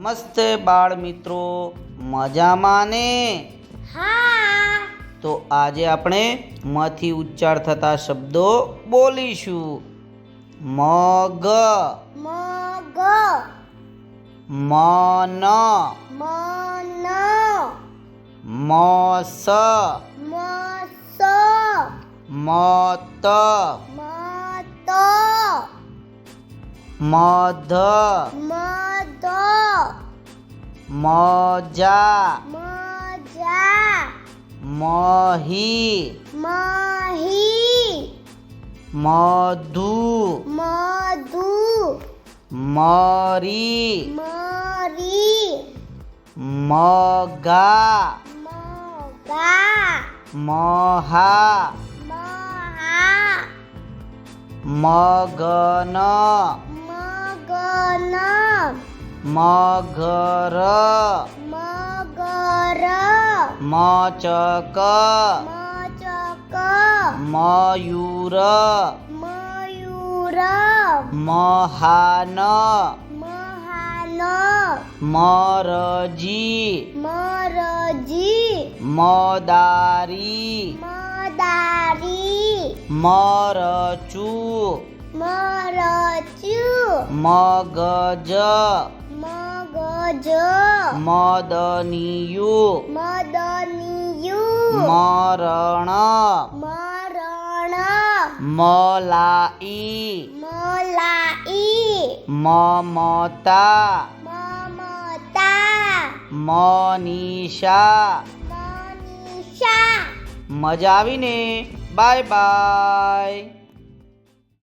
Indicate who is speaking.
Speaker 1: નમસ્તે બાળ મિત્રો મજામાં ને
Speaker 2: હા.
Speaker 1: તો આજે આપણે મથી ઉચ્ચાર થતા શબ્દો બોલીશું. મગ.
Speaker 2: મગ.
Speaker 1: મન.
Speaker 2: મન.
Speaker 1: મસ.
Speaker 2: મસ.
Speaker 1: મત.
Speaker 2: મત.
Speaker 1: મધ.
Speaker 2: મદ.
Speaker 1: મોજા.
Speaker 2: મોજા.
Speaker 1: મહી.
Speaker 2: મહી.
Speaker 1: મધુ.
Speaker 2: મધુ.
Speaker 1: મરી.
Speaker 2: મરી.
Speaker 1: મગા.
Speaker 2: મગા.
Speaker 1: મહા.
Speaker 2: મહા.
Speaker 1: મગન. मगर।
Speaker 2: मगर।
Speaker 1: मचक।
Speaker 2: मचक।
Speaker 1: मयूर।
Speaker 2: मयूर।
Speaker 1: महान।
Speaker 2: महान।
Speaker 1: मरजी।
Speaker 2: मरजी।
Speaker 1: मदारी।
Speaker 2: मदारी।
Speaker 1: मरचु।
Speaker 2: मरचु।
Speaker 1: મગજ.
Speaker 2: મગજ.
Speaker 1: મદનિયું.
Speaker 2: મદનિયું.
Speaker 1: મરણ.
Speaker 2: મરણ.
Speaker 1: મલાઈ.
Speaker 2: મલાઈ.
Speaker 1: મમતા.
Speaker 2: મમતા.
Speaker 1: મનીષા.
Speaker 2: મનીષા.
Speaker 1: મજા આવીને. Bye bye.